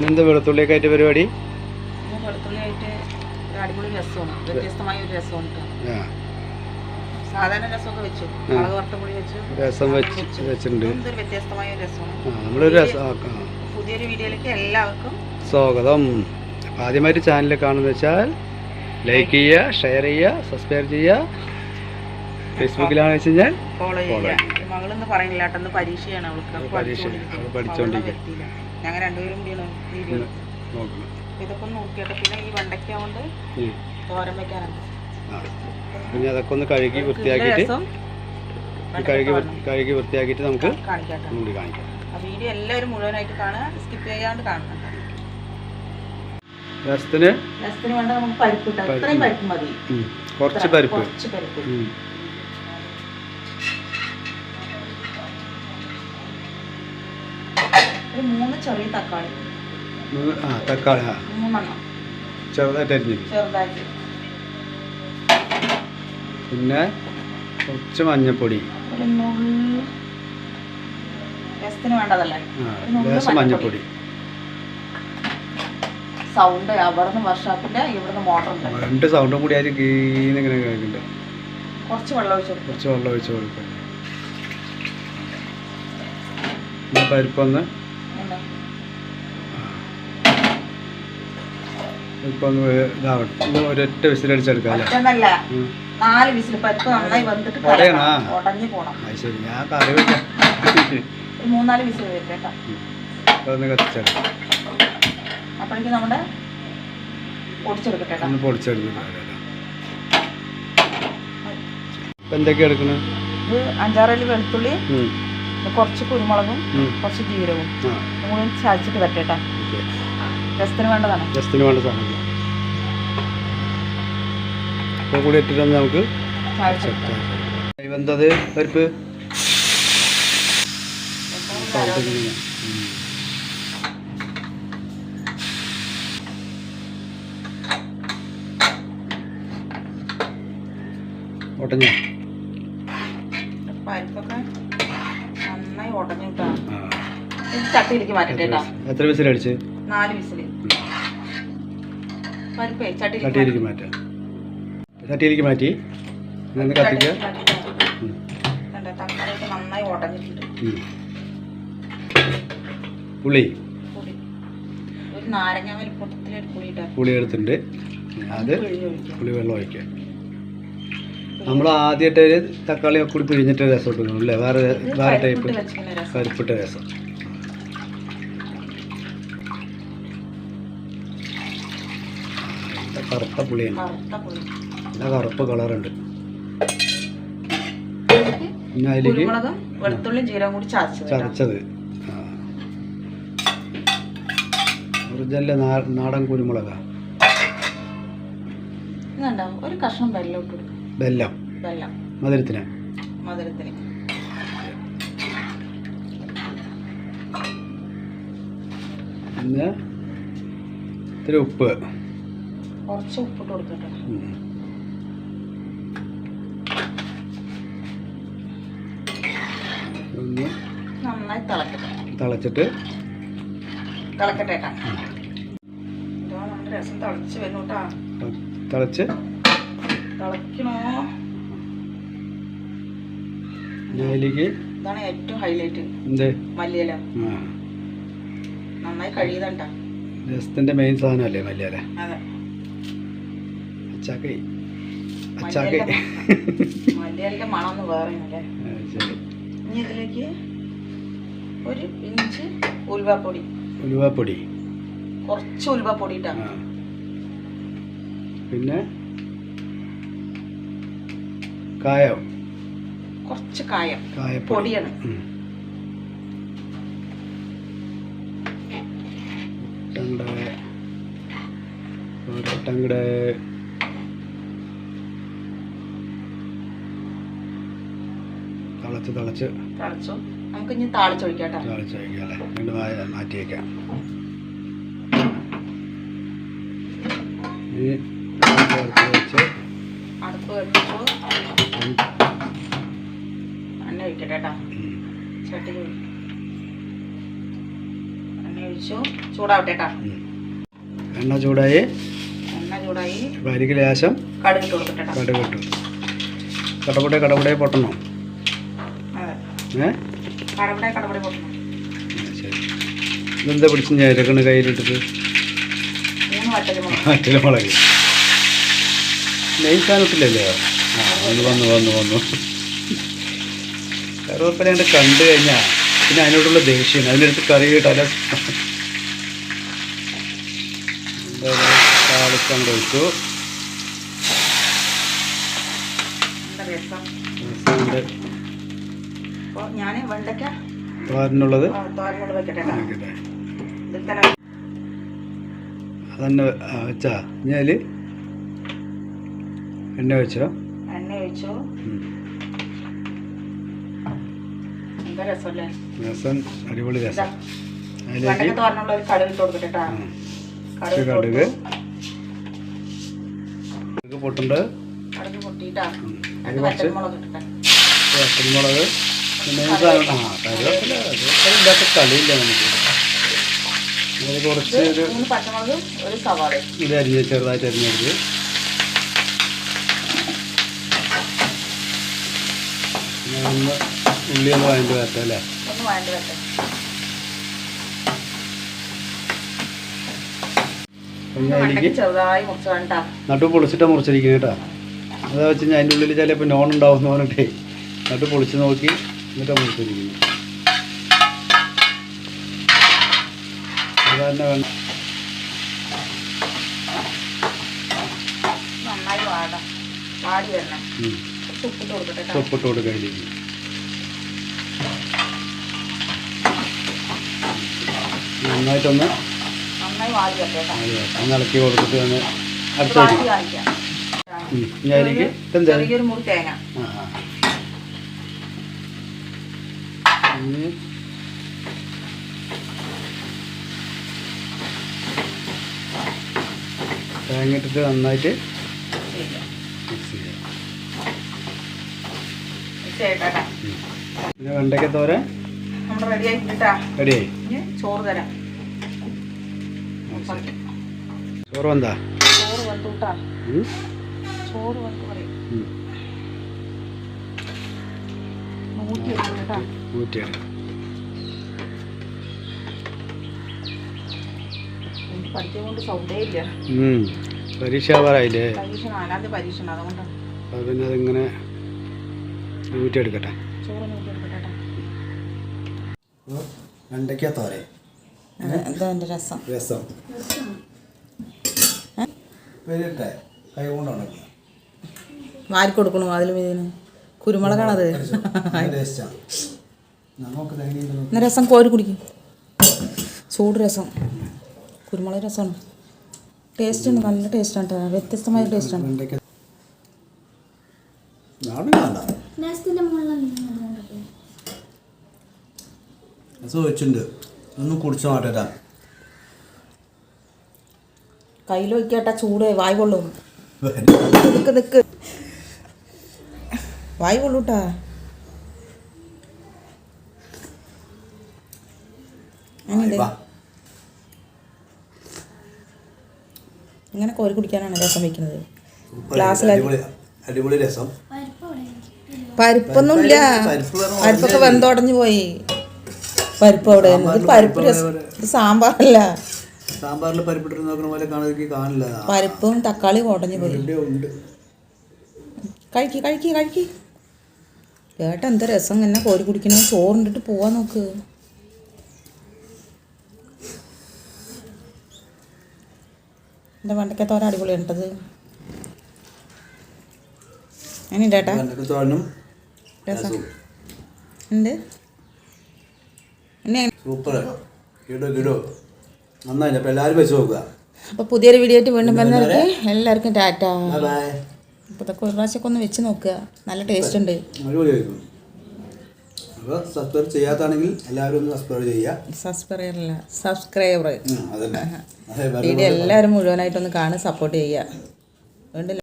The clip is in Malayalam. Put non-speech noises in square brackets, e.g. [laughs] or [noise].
ഇന്നെന്താ വെളുത്തുള്ളിയൊക്കെ ആയിട്ട് പരിപാടി വെളുത്തുള്ളിയായിട്ട് ഒരു അടിപൊളി രസമാണ്. വ്യത്യസ്തമായ ഒരു രസമാണ് കേട്ടോ. സാധാരണ രസമൊക്കെ വെച്ചു. മുളക് വറുത്ത പുളി വെച്ചു. രസം വെച്ച് വെച്ചിട്ടുണ്ട്. വ്യത്യസ്തമായ രസമാണ്. നമ്മളൊരു. പുതിയൊരു വീഡിയോയിലേക്ക് എല്ലാവർക്കും സ്വാഗതം. അപ്പോൾ ആദ്യമായിട്ട് ചാനൽ കാണുന്ന വെച്ചാൽ ലൈക്ക് ചെയ്യുക ഷെയർ ചെയ്യുക സബ്സ്ക്രൈബ് ചെയ്യുക. ഫേസ്ബുക്കിലാണെന്ന് വെച്ച് കഴിഞ്ഞാൽ ഫോളോ ചെയ്യുക. മകളെന്ന് പറയുന്നില്ല പരീക്ഷയാണ് അവൾക്ക്. പരീക്ഷ. പഠിച്ചുകൊണ്ടിരിക്കുക. ഞങ്ങൾ രണ്ടുപേരും കൂടിയാണ് വീഡിയോ ഇതൊക്കെ ഒന്ന് നോക്കിയിട്ട് പിന്നെ ഈ വെണ്ടയ്ക്ക കൊണ്ട്. തോരൻ വെക്കാനുണ്ട്. പിന്നെ അതൊക്കെ ഒന്ന് കഴുകി വൃത്തിയാക്കിയിട്ട് കഴുകി കഴുകി വൃത്തിയാക്കിയിട്ട് നമുക്ക് കാണിക്കാം ആ വീഡിയോ എല്ലാവരും മുഴുവനായിട്ട് കാണുക. സ്കിപ്പ് ചെയ്യാണ്ട് കാണണം രസത്തിന് രസത്തിന് വേണ്ട നമുക്ക് പരിപ്പ് ഇട്ടാൽ. ഇത്രയും പരിപ്പ്. മതി. കുറച്ച് പരിപ്പ്. കുറച്ച് പരിപ്പ്. ഒരു മൂന്ന് ചെറിയ തക്കാളി. ആ തക്കാളി ആ. മൂന്നെണ്ണം. ചെറുതായിട്ട് അരിഞ്ഞു ചെറുതായിട്ട്. പിന്നെ കുറച്ച് മഞ്ഞപ്പൊടി. ഒരു നുള്ള് രസത്തിന് വേണ്ടതല്ലേ? ഒരു നുള്ള് ലേശം. മഞ്ഞൾപ്പൊടി സൗണ്ട് അവിടുന്ന് വർഷാപ്പിന്റെ ഇവിടുന്ന് മോട്ടറുണ്ട് രണ്ട് സൗണ്ടും കൂടി ആയിട്ട് ഗീന്നിങ്ങനെ കേൾക്കുന്നുണ്ട് കുറച്ച് വെള്ളം ഒഴിച്ചു കൊടുക്കും. കുറച്ച് വെള്ളം ഒഴിച്ച് കൊടുക്കാം. പിന്നെ പരിപ്പൊന്ന് ഇതാവട്ടെ. ഇത് ഒരൊറ്റ വിസിലടിച്ചെടുക്കാം അല്ലേ? ഒറ്റന്നല്ല. ഉം. നാല് വിസിൽ. പരിപ്പ് നന്നായി വന്നിട്ട് ഉടയണോ? ഉടഞ്ഞു പോണം. അത് ശരി. ഞാൻ കറി വെക്കാം. ഒരു മൂന്നാൽ വിസിൽ വരും കേട്ടോ. അതൊന്ന് കത്തിച്ചെടുക്കാം. അപ്പോഴേക്കും നമ്മുടെ പൊടിച്ചെടുക്കട്ടെ കേട്ടോ. ഒന്ന് പൊടിച്ചെടുക്കാം ഇപ്പം എന്തൊക്കെയാ എടുക്കണത് ഇത് അഞ്ചാറല്ലി വെളുത്തുള്ളി ഉം. കുറച്ച് കുരുമുളകും. കുറച്ച് ജീരകവും. മൂന്നും ചതച്ചിട്ട് ഓക്കെ. രസത്തിന് വേണ്ടതാണ്. ജസ്റ്റിന് വേണ്ട സാധനം കൂടി ഇട്ടിട്ട് നമുക്ക് വെന്തത് പരിപ്പ്. ഒട്ടഞ്ഞ? നന്നായി ഉടഞ്ഞു കിട്ടാം ഇത് ചട്ടിയിലേക്ക് മാറ്റട്ടെ കേട്ടോ. എത്ര വിസിലടിച്ച് നാല് വിസിൽ പരിപ്പേ ചട്ടിയിലേക്ക് മാറ്റാം. ചട്ടിയിലേക്ക് മാറ്റി. നിന്ന് കത്തിക്കുക. തക്കാളിയൊക്കെ നന്നായി ഉടഞ്ഞിട്ടുണ്ട് പുളി. പുളി. ഒരു നാരങ്ങ വലിപ്പത്തിലൊരു പുളി ഇടാ പുളി എടുത്തിട്ടുണ്ട്. അത് പുളി വെള്ളം ഒഴിക്കുക നമ്മൾ ആദ്യമായിട്ട് തക്കാളി ഒക്കെ കൂടി പിഴിഞ്ഞിട്ട് രസം ഇട്ടുള്ളൂ അല്ലേ? വേറെ വേറെ ടൈപ്പ് പരിപ്പിട്ട് രസം. കറുത്ത പുളിയാണ്. നല്ല കറുപ്പ് കളറുണ്ട് പിന്നെ അതിലേക്ക് ചതച്ചത് ഒറിജിനൽ നാടൻ കുരുമുളകാ. ഒരു കഷ്ണം വെള്ളം ഇട്ട് കൊടുക്കും. വെല്ലം വെല്ലം മധുരത്തിന്. മധുരത്തിന്. പിന്നെ ഇത്തിരി ഉപ്പ്. കുറച്ച് ഉപ്പിട്ട് കൊടുക്കട്ടെ ഉം. ഒന്ന് നന്നായി തിളക്കട്ടെ. തിളച്ചിട്ട് തിളക്കട്ടെ രസം തിളച്ച് വരുന്നു കേട്ടോ. തിളച്ച് തിളക്കണോ ഇതാണ് ഏറ്റവും ഹൈലൈറ്റ് മല്ലിയില. നന്നായി കഴിയുന്നുണ്ട? രസത്തിന്റെ മെയിൻ സാധനമല്ലേ മല്ലിയില? അച്ചാക്കൈ. അച്ചാക്കൈ. മല്ലിയിലെ [laughs] മണം ഒന്ന് വേറെ ഇനി ഇതിലേക്ക് ഒരു ഇഞ്ച് ഉലുവാപ്പൊടി. ഉലുവാപ്പൊടി. കുറച്ച് ഉലുവാപ്പൊടി ഇട്ടാ പിന്നെ? കായം. കുറച്ച് കായം. പൊടിയാണ്. ഒട്ടങ്ങടെ തിളച്ച് തിളച്ച്. തിളച്ചു. നമുക്ക് ഇനി താളിച്ചൊഴിക്കാം കേട്ടോ. തിളച്ച് വയ്ക്കാം അല്ലേ? രണ്ട് വായ അടുപ്പ് എണ്ണ ഒഴിക്കട്ടെ കേട്ടോ ഉം. ചട്ടി എണ്ണ ഒഴിച്ചു. ചൂടാവട്ടെ കേട്ടോ ഉം. എണ്ണ ചൂടായി. എണ്ണ ചൂടായി. അരിക്ക് ലേശം കടുക് ഇട്ട് കൊടുക്കട്ടെ കടുക് ഇട്ടു. കടപുടെ കടപുടെ പൊട്ടണോ? ഏ? കടപടെ കടപടെ പൊട്ടണം. ശരി. ഇതെന്താ പിടിച്ച് ഞാൻ കയ്യിലിട്ടിട്ട് മുളക്. നെയ് ആ വന്നു വന്നു വന്നു വന്നു. കറുവപ്പല കണ്ട് കണ്ടു കഴിഞ്ഞാൽ പിന്നെ അതിനോടുള്ള ദേഷ്യം അതിനടുത്ത് കറി കിട്ടാല താളിക്കാൻ കഴിച്ചു ഞാൻ വെണ്ടയ്ക്ക തോരനുള്ളത്. അതന്നെ വെച്ചാ. ഞാൻ എണ്ണ വെച്ചോ എണ്ണ ഒഴിച്ചു? ഉം. എന്താ രസമല്ലേ രസം അടിപൊളി രസം. അതിലേക്ക് തോരനുള്ള ഒരു കടുക് ഇട്ട് കൊടുക്കട്ടെ കടുക് കടുക്. പൊട്ടുണ്ട്. കടുക് പച്ചമുളക് ഇല്ലാത്ത കളിയില്ല നമുക്ക്. കുറച്ച് ഒരു പച്ചമുളക് ഒരു സവാള ഇത് അരിഞ്ഞ് ചെറുതായിട്ട് അരിഞ്ഞെടുത്ത് ഒന്ന് ഉള്ളി ഒന്ന് വാങ്ങിട്ട് വരട്ടെ അല്ലേ? ഒന്ന് വേണ്ട നട്ടു പൊളിച്ചിട്ടാ മുറിച്ചിരിക്കുന്നത് കേട്ടോ അതാ വെച്ച് കഴിഞ്ഞാൽ അതിന്റെ ഉള്ളിൽ ചിലപ്പോൾ നോൺ ഉണ്ടാവും പറഞ്ഞിട്ടേ നട്ടു പൊളിച്ച് നോക്കി എന്നിട്ടാ മുറിച്ചിരിക്കുന്നത്. സാധാരണ വേണ്ട നന്നായി വാടാം. വാടി വരണം. ഉപ്പിട്ട് കൊടുക്കുക അതിലേക്ക് നന്നായിട്ടൊന്ന് ഒന്ന് ഇളക്കി കൊടുത്തിട്ട് ഒന്ന് അടുത്ത ആ ആ. തേങ്ങ ഇട്ടിട്ട് നന്നായിട്ട് മിക്സ് ചെയ്യട്ടെ കേട്ടോ. ഉം. പിന്നെ വെണ്ടയ്ക്ക തോരൻ? നമ്മൾ റെഡി ആക്കിട്ടാ റെഡിയായി ഇനി ചോറ് തരാം. ചോറ് വന്നാ ചോറ് വന്നുട്ടാ. ഉം? ചോറ് വന്നു പറയും. നൂറ്റി. പരീക്ഷ പറയില്ലേ പരീക്ഷ നാലാമത്തെ പരീക്ഷ അതുകൊണ്ടാണ് അപ്പം എടുക്കട്ടെ വെണ്ടയ്ക്ക തോരൻ. എന്താ എന്റെ രസം? രസം. കൈ കൊണ്ടാണ് വാരി കൊടുക്കണു അതിലും മീതിന് കുരുമുളകാണത്. എന്നാ രസം കോരി കുടിക്കും. ചൂട് രസം. കുരുമുളക് രസമാണ്. ടേസ്റ്റ് ഉണ്ട് നല്ല ടേസ്റ്റാണ് വ്യത്യസ്തമായ ടേസ്റ്റാണ്. വെച്ചിട്ടുണ്ട്. ഒന്ന് കുടിച്ചു കയ്യിൽ വയ്ക്കട്ടാ ചൂട്. വായ് കൊള്ളും. നിക്ക് നിക്ക്. വായ് കൊള്ളൂട്ടാ. ഇങ്ങനെ കോരി കുടിക്കാനാണ് രസം വെക്കുന്നത്. ഗ്ലാസ്സിലാക്കി അടിപൊളി രസം. പരിപ്പൊന്നുമില്ല. പരിപ്പൊക്കെ വെന്തോടഞ്ഞു പോയി. പരിപ്പ് അവിടെ ഇത് പരിപ്പ് രസം. ഇത് സാമ്പാറല്ല. സാമ്പാറിൽ പരിപ്പിട്ട് പോലെ കാണില്ല. പരിപ്പും തക്കാളി ഉടഞ്ഞു പോയി. ഉണ്ട്. കഴിക്ക് കഴിക്ക് കഴിക്ക്. ഏട്ടാ എന്താ രസം ഇങ്ങനെ കോരി കുടിക്കണ. ചോറുണ്ടിട്ട് പോവാ നോക്ക്. എന്റെ തോര അടിപൊളി ഉണ്ടത് അങ്ങനെ ഏട്ടാ? തോരനും രസം. ഉണ്ട് എന്നെ സൂപ്പർ. കിടോ കിടോ നന്നായി. അപ്പോൾ എല്ലാവരും വെച്ച് നോക്കുക. അപ്പോൾ പുതിയൊരു വീഡിയോ ആയിട്ട് വീണ്ടും വരുന്നവർക്ക് എല്ലാവർക്കും ടാറ്റ. അപ്പോൾ ഇതൊക്കെ ഒരു പ്രാവശ്യമൊക്കെ ഒന്ന് വെച്ച് നോക്കുക. നല്ല ടേസ്റ്റ് ഉണ്ട്. അപ്പോൾ സബ്സ്ക്രൈബ് ചെയ്യാത്താണെങ്കിൽ എല്ലാവരും ഒന്ന് സബ്സ്ക്രൈബ് ചെയ്യുക. സബ്സ്ക്രൈബർ അല്ല സബ്സ്ക്രൈബർ വീഡിയോ എല്ലാവരും മുഴുവനായിട്ടൊന്ന് കാണുക സപ്പോർട്ട് ചെയ്യുക. വീണ്ടും